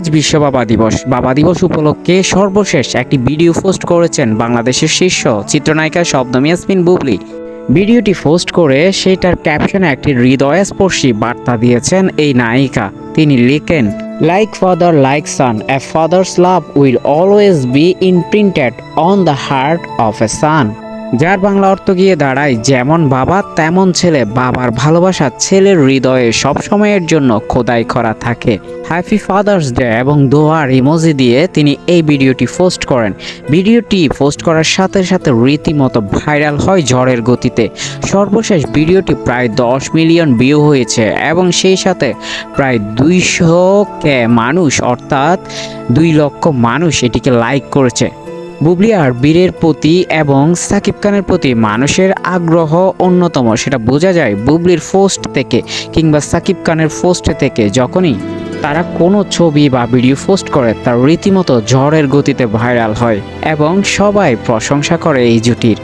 আজ বিশ্ব বাবা দিবস। বাবা দিবস উপলক্ষে সর্বশেষ একটি ভিডিও পোস্ট করেছেন বাংলাদেশের শীর্ষ চিত্রনায়িকা শব্দম ইয়াসমিন বুবলি। ভিডিওটি পোস্ট করে সেটার ক্যাপশনে একটি হৃদয়স্পর্শী বার্তা দিয়েছেন এই নায়িকা। তিনি লিখেন like father like son a father's love will always be imprinted on the heart of a son যার বাংলা অর্থ গিয়ে দাঁড়ায়, যেমন বাবা, তেমন ছেলে। বাবার ভালোবাসা ছেলের হৃদয়ে সবসময়ের জন্য খোদাই করা থাকে। হ্যাপি ফাদার্স ডে এবং দোয়ার ইমোজি দিয়ে তিনি এই ভিডিওটি পোস্ট করেন। ভিডিওটি পোস্ট করার সাথে সাথে রীতিমতো ভাইরাল হয় ঝড়ের গতিতে। সর্বশেষ ভিডিওটি প্রায় দশ মিলিয়ন ভিউ হয়েছে এবং সেই সাথে প্রায় দুইশো কে মানুষ, অর্থাৎ দুই লক্ষ মানুষ এটিকে লাইক করেছে। বুবলি আর বীরের প্রতি এবং সাকিব খানের প্রতি মানুষের আগ্রহ অন্যতম। সেটা বোঝা যায় বুবলির পোস্ট থেকে কিংবা সাকিব খানের পোস্ট থেকে যখনই তারা কোনো ছবি বা ভিডিও পোস্ট করে, তার রীতিমতো ঝড়ের গতিতে ভাইরাল হয় এবং সবাই প্রশংসা করে এই জুটির।